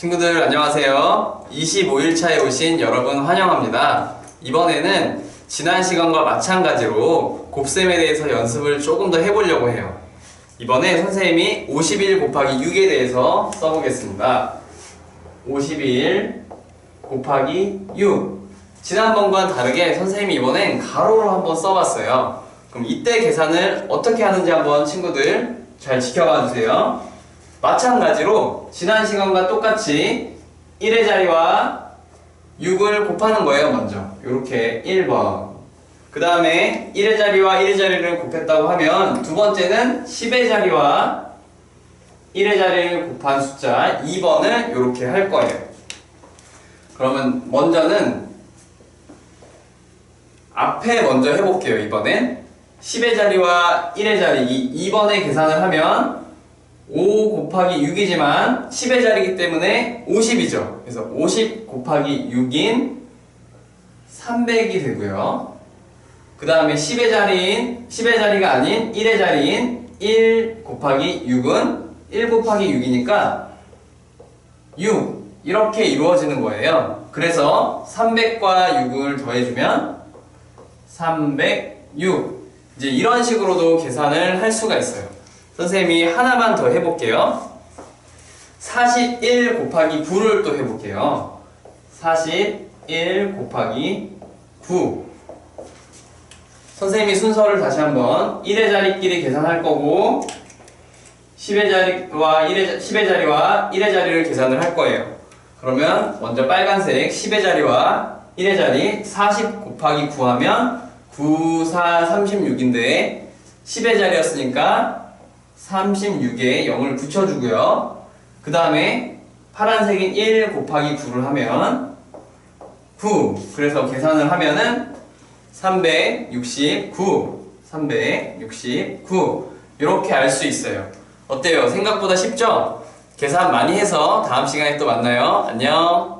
친구들 안녕하세요. 25일차에 오신 여러분 환영합니다. 이번에는 지난 시간과 마찬가지로 곱셈에 대해서 연습을 조금 더 해보려고 해요. 이번에 선생님이 51 곱하기 6에 대해서 써보겠습니다. 51 곱하기 6. 지난번과는 다르게 선생님이 이번엔 가로로 한번 써봤어요. 그럼 이때 계산을 어떻게 하는지 한번 친구들 잘 지켜봐 주세요. 마찬가지로 지난 시간과 똑같이 1의 자리와 6을 곱하는 거예요, 먼저. 이렇게 1번. 그 다음에 1의 자리와 1의 자리를 곱했다고 하면 두 번째는 10의 자리와 1의 자리를 곱한 숫자 2번을 이렇게 할 거예요. 그러면 먼저는 앞에 먼저 해볼게요, 이번엔. 10의 자리와 1의 자리, 이 2번의 계산을 하면 5 곱하기 6이지만 10의 자리이기 때문에 50이죠. 그래서 50 곱하기 6인 300이 되고요. 그 다음에 10의 자리인, 10의 자리가 아닌 1의 자리인 1 곱하기 6은 1 곱하기 6이니까 6. 이렇게 이루어지는 거예요. 그래서 300과 6을 더해주면 306. 이제 이런 식으로도 계산을 할 수가 있어요. 선생님이 하나만 더 해볼게요. 41 곱하기 9를 또 해볼게요. 41 곱하기 9. 선생님이 순서를 다시 한번 1의 자리끼리 계산할 거고 10의 자리와 1의, 10의 자리와 1의 자리를 계산을 할 거예요. 그러면 먼저 빨간색 10의 자리와 1의 자리 40 곱하기 9 하면 9, 4, 36인데 10의 자리였으니까 36에 0을 붙여주고요. 그 다음에 파란색인 1 곱하기 9를 하면 9. 그래서 계산을 하면은 369. 369. 이렇게 알 수 있어요. 어때요? 생각보다 쉽죠? 계산 많이 해서 다음 시간에 또 만나요. 안녕.